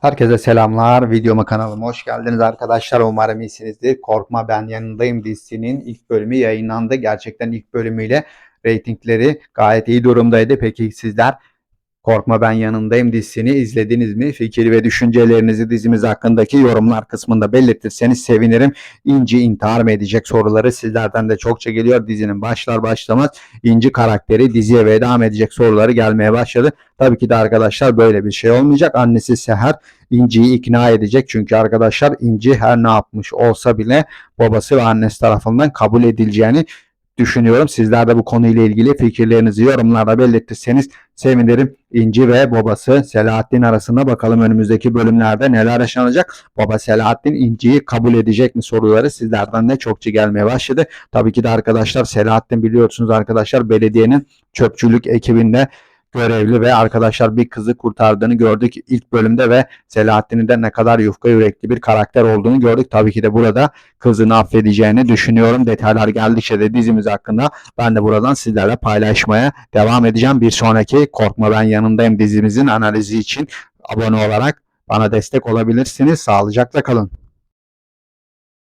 Herkese selamlar. Videoma kanalıma hoş geldiniz arkadaşlar. Umarım iyisinizdir. Korkma ben yanındayım dizisinin ilk bölümü yayınlandı. Gerçekten ilk bölümüyle reytingleri gayet iyi durumdaydı. Peki sizler Korkma Ben Yanındayım dizisini izlediniz mi? Fikir ve düşüncelerinizi dizimiz hakkındaki yorumlar kısmında belirtirseniz sevinirim. İnci intihar mı edecek soruları sizlerden de çokça geliyor. Dizinin başlar başlamaz İnci karakteri diziye ve devam edecek soruları gelmeye başladı. Tabii ki de arkadaşlar böyle bir şey olmayacak. Annesi Seher İnci'yi ikna edecek. Çünkü arkadaşlar İnci her ne yapmış olsa bile babası ve annesi tarafından kabul edileceğini düşünüyorum. Sizler de bu konuyla ilgili fikirlerinizi yorumlarda belirtirseniz sevinirim. İnci ve babası Selahattin arasında bakalım önümüzdeki bölümlerde neler yaşanacak. Baba Selahattin İnci'yi kabul edecek mi soruları sizlerden de çokça gelmeye başladı. Tabii ki de arkadaşlar Selahattin biliyorsunuz arkadaşlar belediyenin çöpçülük ekibinde görevli ve arkadaşlar bir kızı kurtardığını gördük ilk bölümde ve Selahattin'in de ne kadar yufka yürekli bir karakter olduğunu gördük. Tabii ki de burada kızını affedeceğini düşünüyorum. Detaylar geldikçe de dizimiz hakkında ben de buradan sizlerle paylaşmaya devam edeceğim. Bir sonraki Korkma Ben Yanındayım dizimizin analizi için abone olarak bana destek olabilirsiniz. Sağlıcakla kalın.